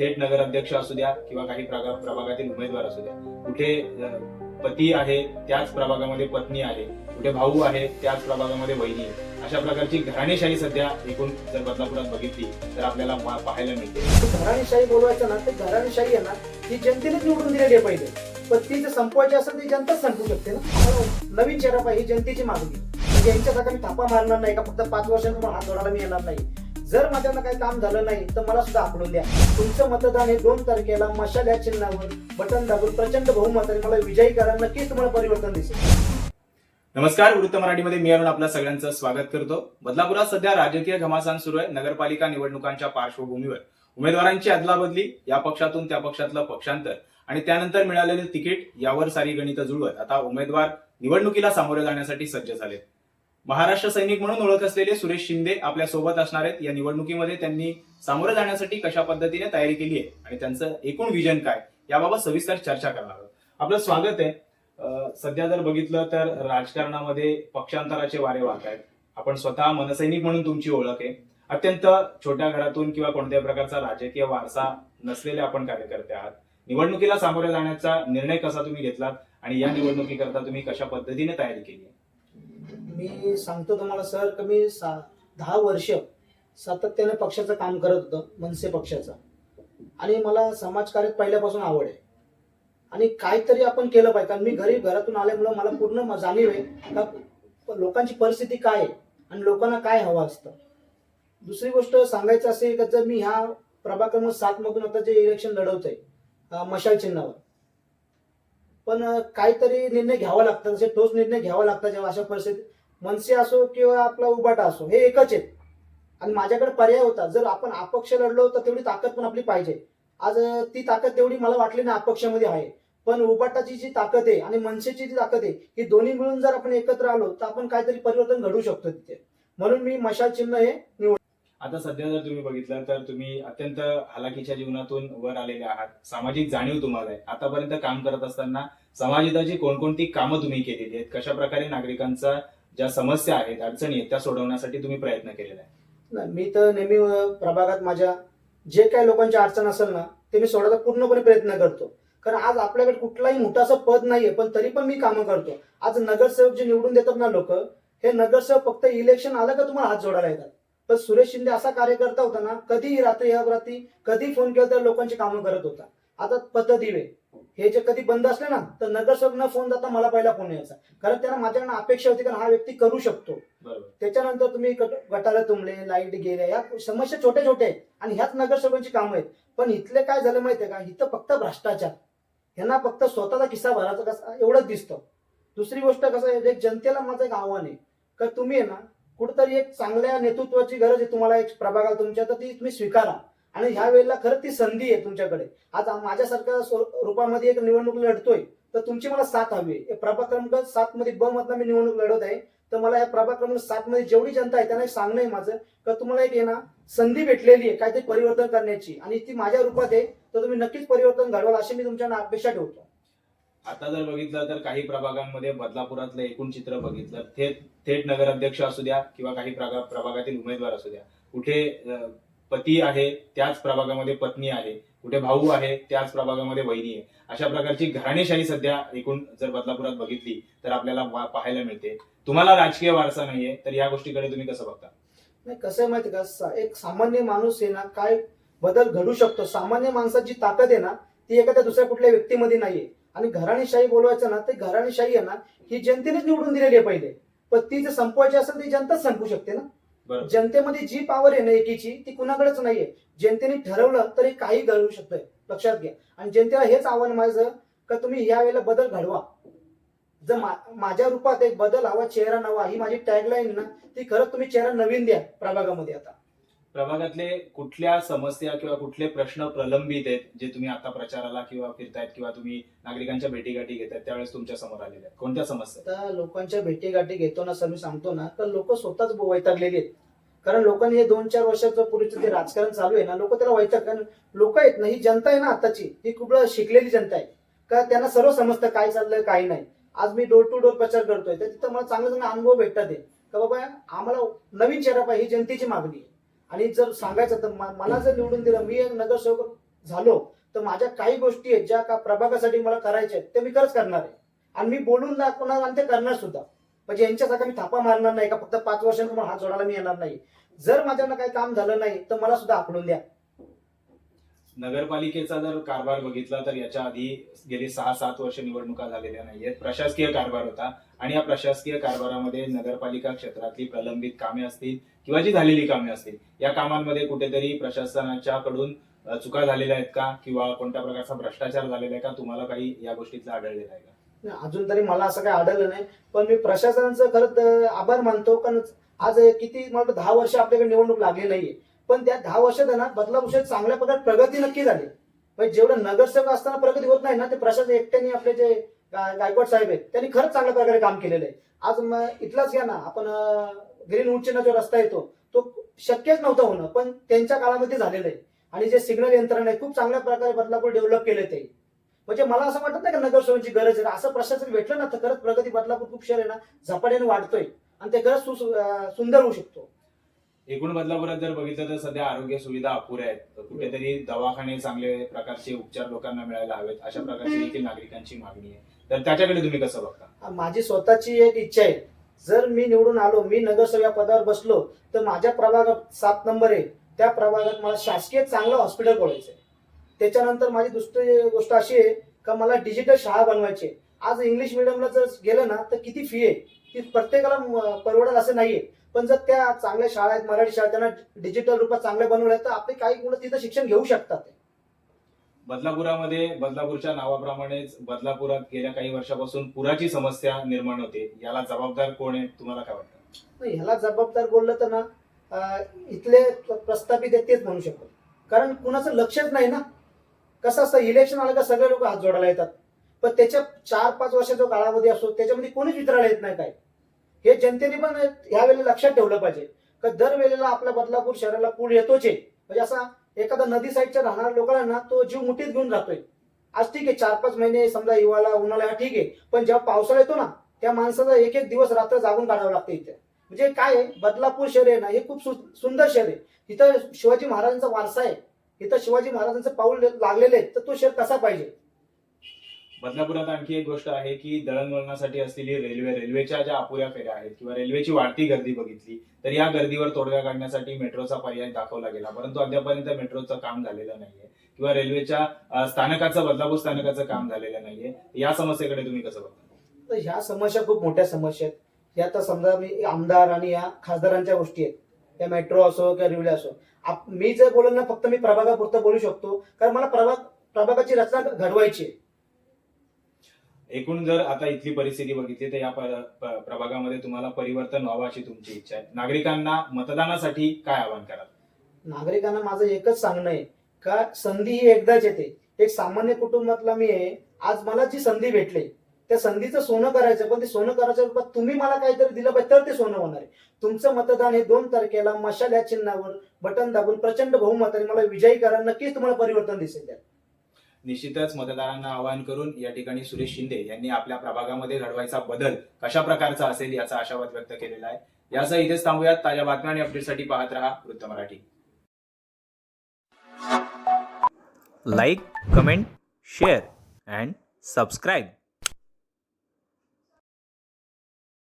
थेट नगराध्यक्ष असू द्या किंवा काही प्रभागातील उमेदवार असू द्या. कुठे पती आहे त्याच प्रभागामध्ये पत्नी आहे. कुठे भाऊ आहे त्याच प्रभागामध्ये बहिणी आहे. अशा प्रकारची घराणेशाही सध्या एकूण जर बदलापुरात बघितली तर आपल्याला पाहायला मिळते. घराणेशाही बोलवायचं ना तर घराणेशाही आहे ना ती जनतेनेच निवडून दिलेली आहे पहिले. पण ती जर संपवायची असेल ती जनताच संपू शकते ना. नवीन चेहरा पाहिजे जनतेची मागणी. म्हणजे यांच्यासारखा मी थापा मारणार नाही का? फक्त पाच वर्षांनी हात जोडायला मी येणार नाही. जर माझ्यानं काही काम झालं नाही तर मला सुद्धा आकडून द्या. तुमचं मतदान हे दोन तारखेला मशाल या चिन्हावर बटन दाबून प्रचंड बहुमताने मला विजयी करा नक्कीच तुम्हाला परिवर्तन दिसेल. नमस्कार वृत्त मराठीमध्ये मी अरुण आपल्या सगळ्यांचं स्वागत करतो. बदलापुरात सध्या राजकीय घमासान सुरू आहे नगरपालिका निवडणुकांच्या पार्श्वभूमीवर. उमेदवारांची अदलाबदली या पक्षातून त्या पक्षातलं पक्षांतर आणि त्यानंतर मिळालेले तिकीट यावर सारी गणित जुळवत. आता उमेदवार निवडणुकीला सामोरे जाण्यासाठी सज्ज झाले महाराष्ट्र सैनिक म्हणून ओळख असलेले सुरेश शिंदे आपल्यासोबत असणार आहेत. या निवडणुकीमध्ये त्यांनी सामोरं जाण्यासाठी कशा पद्धतीने तयारी केली आहे आणि त्यांचं एकूण विजन काय? याबाबत सविस्तर चर्चा करणार आहोत. आपलं स्वागत आहे. सध्या जर बघितलं तर राजकारणामध्ये पक्षांतराचे वारे वाहत आहेत. आपण स्वतः मनसैनिक म्हणून तुमची ओळख आहे. अत्यंत छोट्या घरातून किंवा कोणत्याही प्रकारचा राजकीय वारसा नसलेले आपण कार्यकर्ते आहात. निवडणुकीला सामोरे जाण्याचा निर्णय कसा तुम्ही घेतलात? आणि या निवडणुकीकरता तुम्ही कशा पद्धतीने तयारी केली आहे? मी सांगतो तुम्हाला सर की मी सा दहा वर्ष सातत्याने पक्षाचं काम करत होतं मनसे पक्षाचं. आणि मला समाजकार्यात पहिल्यापासून आवड आहे. आणि काहीतरी आपण केलं पाहिजे. कारण मी घरी घरातून आल्यामुळं मला पूर्ण म- जाणीव आहे का लोकांची परिस्थिती काय आहे आणि लोकांना काय हवं असतं. दुसरी गोष्ट सांगायचं असेल का जर मी ह्या प्रभाग क्रमांक सात मधून आता जे इलेक्शन लढवतोय मशाल चिन्हावर. पण काहीतरी निर्णय घ्यावा लागतात. जसे ठोस निर्णय घ्यावा लागतात जेव्हा अशा परिस्थितीत मनसे असो किंवा आपला उबाटा असो हे एकच आहेत. आणि माझ्याकडे पर्याय होता. जर आपण अपक्ष लढलो तर तेवढी ताकद पण आपली पाहिजे. आज ती ताकद तेवढी मला वाटली ना अपक्षामध्ये आहे. पण उबाटाची जी ताकद आहे आणि मनसेची जी ताकद आहे ही दोन्ही मिळून जर आपण एकत्र आलो तर आपण काहीतरी परिवर्तन घडू शकतो तिथे. म्हणून मी मशाल चिन्ह हे निवड आता सध्या जर तुम्ही बघितलं तर तुम्ही अत्यंत हालाकीच्या जीवनातून वर आलेले आहात. सामाजिक जाणीव तुम्हाला आहे. आतापर्यंत काम करत असताना समाजहिताची कोणकोणती कामं तुम्ही केलेली आहेत? कशा प्रकारे नागरिकांचा ज्या समस्या आहेत अडचणी आहेत त्या सोडवण्यासाठी तुम्ही प्रयत्न केलेला आहे. नाही, मी तर नेहमी प्रभागात माझ्या जे काही लोकांची अडचण असेल ना ते मी सोडायचा पूर्णपणे प्रयत्न करतो. कारण आज आपल्याकडे कुठलाही मोठासा असं पद नाहीये पण तरी पण मी कामं करतो. आज नगरसेवक जे निवडून देतात ना लोक हे नगरसेवक फक्त इलेक्शन आलं का तुम्हाला हात जोडायला येतात? पण सुरेश शिंदे असा कार्यकर्ता होता ना कधीही रात्री या रात्री कधी फोन केला तर लोकांची कामं करत होता. आता पत दिवे हे जे कधी बंद असले ना तर नगरसेवक न फोन जाता मला पहिला फोन यायचा. कारण त्यांना माझ्याकडनं अपेक्षा होती कारण हा व्यक्ती करू शकतो. त्याच्यानंतर तुम्ही गट- गटाला तुंबले लाइट गेले या समस्या छोट्या छोट्या आहेत आणि ह्याच नगरसेवकांची कामं आहेत. पण इथले काय झालं माहितीये का? इथं फक्त भ्रष्टाचार. ह्यांना फक्त स्वतःचा किस्सा भरायचा कसा एवढंच दिसतं. दुसरी गोष्ट कसं आहे एक जनतेला माझं एक आव्हान आहे. का तुम्ही ना कुठेतरी एक चांगल्या नेतृत्वाची गरज आहे तुम्हाला एक प्रभागाला तुमच्या तर ती तुम्ही स्वीकारा. आणि ह्या वेळेला खरंच ती संधी आहे तुमच्याकडे. आज माझ्यासारख्या रूपामध्ये एक निवडणूक लढतोय तर तुमची मला साथ हवी आहे. प्रभाग क्रमांक सात मध्ये ब मधला मी निवडणूक लढवत आहे. तर मला या प्रभाग क्रमांक सात मध्ये जेवढी जनता आहे त्यांना सांगणं आहे माझं का तुम्हाला एक आहे ना संधी भेटलेली आहे काहीतरी परिवर्तन करण्याची. आणि ती माझ्या रूपात आहे तर तुम्ही नक्कीच परिवर्तन घडवाल अशी मी तुमच्या अपेक्षा ठेवतो. आता जर बघितलं तर काही प्रभागांमध्ये बदलापुरातलं एकूण चित्र बघितलं. थेट थेट नगराध्यक्ष असू द्या किंवा काही प्रभागातील उमेदवार असू द्या. कुठे पती आहे त्याच प्रभागामध्ये पत्नी आहे. कुठे भाऊ आहे त्याच प्रभागामध्ये बहिणी आहे. अशा प्रकारची घराणेशाही सध्या एकूण जर बदलापुरात बघितली तर आपल्याला पाहायला मिळते. तुम्हाला राजकीय वारसा नाहीये तर या गोष्टीकडे तुम्ही कसं बघता? नाही कसं आहे माहिती का? एक सामान्य माणूस आहे ना काय बदल घडू शकतो? सामान्य माणसाची ताकद आहे ना ती एखाद्या दुसऱ्या कुठल्या व्यक्तीमध्ये नाहीये. आणि घराणेशाही बोलवायचं ना ते घराणेशाही आहे ना ही जनतेनेच निवडून दिलेली आहे पहिले. पण ती जर संपवायची असेल ती जनताच संपू शकते ना. जनतेमध्ये जी पॉवर आहे ना एकीची ती कुणाकडेच नाहीये. जनतेने ठरवलं तरी काही घडवू शकतंय. लक्षात घ्या. आणि जनतेला हेच आव्हान माझं का तुम्ही या वेळेला बदल घडवा. जर माझ्या रूपात एक बदल हवा चेहरा नवा ही माझी टॅगलाईन ना ती खरंच तुम्ही चेहरा नवीन द्या प्रभागामध्ये आता. प्रभागातले कुठल्या समस्या किंवा कुठले प्रश्न प्रलंबित आहेत जे तुम्ही आता प्रचाराला किंवा फिरतायत किंवा तुम्ही नागरिकांच्या भेटीगाठी घेतात त्यावेळेस तुमच्यासमोर आलेल्या आहेत. कोणत्या समस्या आता लोकांच्या भेटीगाठी घेतो ना सर मी सांगतो ना तर लोक स्वतःच वैतागलेले आहेत. कारण लोकांनी हे दोन चार वर्षाचं पूर्वीचं जे राजकारण चालू आहे ना लोक त्याला वैताग कारण लोक आहेत ना ही जनता आहे ना आताची ती खूप शिकलेली जनता आहे. का त्यांना सर्व समजतं काय चाललंय काय नाही. आज मी डोर टू डोर प्रचार करतोय तर तिथं मला चांगला चांगला अनुभव भेटतात का बाबा आम्हाला नवीन चेहरा पाहिजे ही जनतेची मागणी आहे. आणि जर सांगायचं तर म- मला जर निवडून दिलं मी एक नगरसेवक झालो तर माझ्या काही गोष्टी आहेत ज्या का प्रभागासाठी मला करायच्या आहेत ते मी खरंच करणार आहे. आणि मी बोलून दाखवणार आणि ते करणार सुद्धा. म्हणजे यांच्यासारखा मी थापा मारणार नाही का फक्त पाच वर्षांनी हात जोडायला मी येणार नाही. जर माझ्यानं काही काम झालं नाही तर मला सुद्धा आपडून द्या. नगरपालिकेचा जर कारभार बघितला तर याच्या आधी गेली सहा सात वर्ष निवडणुका झालेल्या नाहीयेत. प्रशासकीय कारभार होता आणि या प्रशासकीय कारभारामध्ये नगरपालिका क्षेत्रातली प्रलंबित कामे असतील किंवा जी झालेली कामे असतील या कामांमध्ये कुठेतरी प्रशासनाच्या कडून चुका झालेल्या आहेत का किंवा कोणत्या प्रकारचा भ्रष्टाचार झालेला आहे का? तुम्हाला काही या गोष्टीतला आढळलेला आहे का? अजून तरी मला असं काही आढळलं नाही पण मी प्रशासनाचं खरंच आभार मानतो कारण आज किती मला दहा वर्ष आपल्याकडे निवडणूक लागली नाहीये. पण त्या दहा वर्षात ना बदलाभूषण चांगल्या प्रकारे प्रगती नक्की झाली. म्हणजे जेवढं नगरसेवक असताना प्रगती होत नाही ना ते प्रशासन एकट्याने आपले जे गायकवाड साहेब आहेत त्यांनी खरंच चांगल्या प्रकारे काम केलेलं आहे. आज मग इथलाच घ्या ना आपण ग्रीन उडचेना जो रस्ता येतो तो शक्यच नव्हतं होणं पण त्यांच्या काळामध्ये झालेलं आहे. आणि जे सिग्नल यंत्रणा आहे खूप चांगल्या प्रकारे बदलापूर डेव्हलप केले ते. म्हणजे मला असं वाटत नाही का नगरसेवकांची गरज आहे. असं प्रशासन भेटलं ना तर खरंच प्रगती बदलापूर खूप शहर आहे ना झपाट्याने वाढतोय. आणि ते खरंच सुंदर होऊ शकतो. एकूण बदलापुरात जर बघितलं तर सध्या आरोग्य सुविधा अपुऱ्या आहेत. तर कुठेतरी दवाखाने चांगले प्रकारचे उपचार लोकांना मिळायला हवेत अशा प्रकारची देखील नागरिकांची मागणी आहे. तर त्याच्याकडे तुम्ही कसं बघता? माझी स्वतःची एक इच्छा आहे. जर मी निवडून आलो मी नगरसेवक या पदावर बसलो तर माझ्या प्रभागात सात नंबर आहे. त्या प्रभागात मला शासकीय चांगलं हॉस्पिटल खोलायचं आहे त्याच्यानंतर माझी दुसरी गोष्ट अशी आहे का मला डिजिटल शाळा बनवायची आज इंग्लिश मिडियमला जर गेलं ना तर किती फी आहे? ती प्रत्येकाला परवडेल असं नाहीये. पण जर त्या चांगल्या शाळा आहेत मराठी शाळा त्यांना डिजिटल रूपात चांगल्या बनवल्या तर आपले काही मुलं तिथं शिक्षण घेऊ शकतात. बदलापुरामध्ये बदलापूरच्या नावाप्रमाणेच बदलापुरात गेल्या काही वर्षापासून पुराची समस्या निर्माण होते. याला जबाबदार कोण आहे? तुम्हाला काय वाटतं? ह्याला जबाबदार बोललं तर ना इथले प्रस्थापित आहेत तेच म्हणू शकतो कारण कुणाचं लक्षच नाही ना. कसं असतं इलेक्शन आलं का सगळे लोक हात जोडायला येतात. पण त्याच्या चार पाच वर्षाचा कालावधी असतो त्याच्यामध्ये कोणीच विचारायला येत नाही काय हे जनतेने पण यावेळेला लक्षात ठेवलं पाहिजे. का दर वेळेला आपल्या बदलापूर शहराला पूर येतोच आहे. म्हणजे असा एखादा नदी साईडच्या राहणाऱ्या लोकांना ना तो जीव मुठीत घेऊन जातोय. आज ठीक आहे चार पाच महिने समजा हिवाळा उन्हाळा ठीक आहे. पण जेव्हा पावसाळा येतो ना त्या माणसाचा एक एक दिवस रात्र जागून काढावं लागतं इथे. म्हणजे काय आहे बदलापूर शहर आहे ना हे खूप सु- सुंदर शहर आहे. इथं शिवाजी महाराजांचा वारसा आहे. इथं शिवाजी महाराजांचं पाऊल लागलेलं आहे. तर तो शहर कसा पाहिजे? बदलापुरात आणखी एक गोष्ट आहे की दळणवळणासाठी असलेली रेल्वे रेल्वेच्या ज्या अपुऱ्या फेऱ्या आहेत किंवा रेल्वेची वाढती गर्दी बघितली तर या गर्दीवर तोडगा काढण्यासाठी मेट्रोचा पर्याय दाखवला गेला. परंतु अद्यापर्यंत मेट्रोचं काम झालेलं नाहीये किंवा रेल्वेच्या स्थानकाचं बदलापूर स्थानकाचं काम झालेलं नाहीये. या समस्येकडे तुम्ही कसं बघता? तर ह्या समस्या खूप मोठ्या समस्या आहेत. या तर समजा मी आमदार आणि या खासदारांच्या गोष्टी आहेत. त्या मेट्रो असो किंवा रेल्वे असो. मी जर बोलल ना फक्त मी प्रभागापुरतं बोलू शकतो. कारण मला प्रभाग प्रभागाची रचना घडवायची आहे. एकूण जर आता इथली परिस्थिती बघितली तर या प्रभागामध्ये तुम्हाला परिवर्तन व्हावं अशी तुमची इच्छा आहे. नागरिकांना मतदानासाठी काय आवाहन कराल? नागरिकांना माझं एकच सांगणं आहे का संधी ही एकदाच येते. एक सामान्य कुटुंबातला मी आहे आज मला जी संधी भेटली त्या संधीचं सोनं करायचं पण ते सोनं करायच्या रूपात तुम्ही मला काहीतरी दिलं पाहिजे तर ते सोनं होणार आहे. तुमचं मतदान हे दोन तारखेला मशाल या चिन्हावर बटन दाबून प्रचंड बहुमताने मला विजयी करा नक्कीच तुम्हाला परिवर्तन दिसेल त्यात. निश्चितच मतदारांना आवाहन करून या ठिकाणी सुरेश शिंदे यांनी आपल्या प्रभागामध्ये घडवायचा बदल कशा प्रकारचा असेल याचा आशावाद व्यक्त केलेला आहे. यासह इथेच थांबूयात. ताज्या बातम्या आणि अपडेटसाठी पाहत रहा वृत्त Marathi. Like comment share and subscribe.